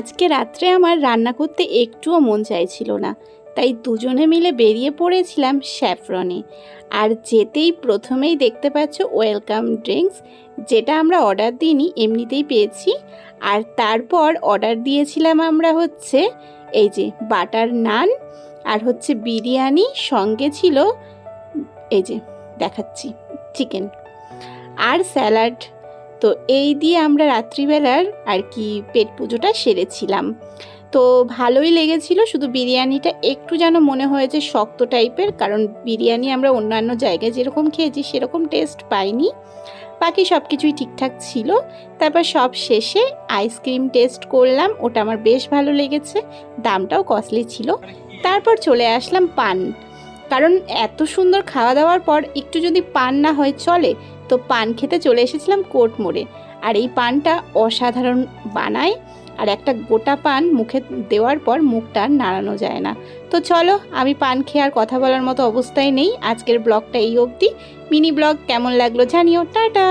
আজকে রাত্রে আমার রান্না করতে একটুও মন চাইছিল না, তাই দুজনে মিলে বেরিয়ে পড়েছিলাম স্যাফরনে। আর যেতেই প্রথমেই দেখতে পাচ্ছ ওয়েলকাম ড্রিঙ্কস, যেটা আমরা অর্ডার দিইনি, এমনিতেই পেয়েছি। আর তারপর অর্ডার দিয়েছিলাম আমরা হচ্ছে, এই যে বাটার নান, আর হচ্ছে বিরিয়ানি, সঙ্গে ছিল, এই যে দেখাচ্ছি, চিকেন। আর স্যালাড তো এই দিয়ে আমরা রাত্রিবেলার আর কি পেট পুজোটা সেরেছিলাম। তো ভালোই লেগেছিল শুধু বিরিয়ানিটা একটু যেন মনে হয়েছে শক্ত টাইপের কারণ বিরিয়ানি আমরা অন্যান্য জায়গায় যেরকম খেয়েছি সেরকম টেস্ট পাইনি। বাকি সব কিছুই ঠিকঠাক ছিল। তারপর সব শেষে আইসক্রিম টেস্ট করলাম ওটা আমার বেশ ভালো লেগেছে দামটাও কস্টলি ছিল। তারপর চলে আসলাম পান। কারণ এত সুন্দর খাওয়া দাওয়ার পর একটু যদি পান না হয় চলে, তো পান খেতে চলে এসেছিলাম কোর্ট মোড়ে। আর এই পানটা অসাধারণ বানায়, আর একটা গোটা পান মুখে দেওয়ার পর মুখটা নাড়ানো যায় না। তো চলো, আমি পান খেয়ে আর কথা বলার মতো অবস্থায় নেই। আজকের ব্লগটা এই অবধি। মিনি ব্লগ কেমন লাগল জানিও। টাটা!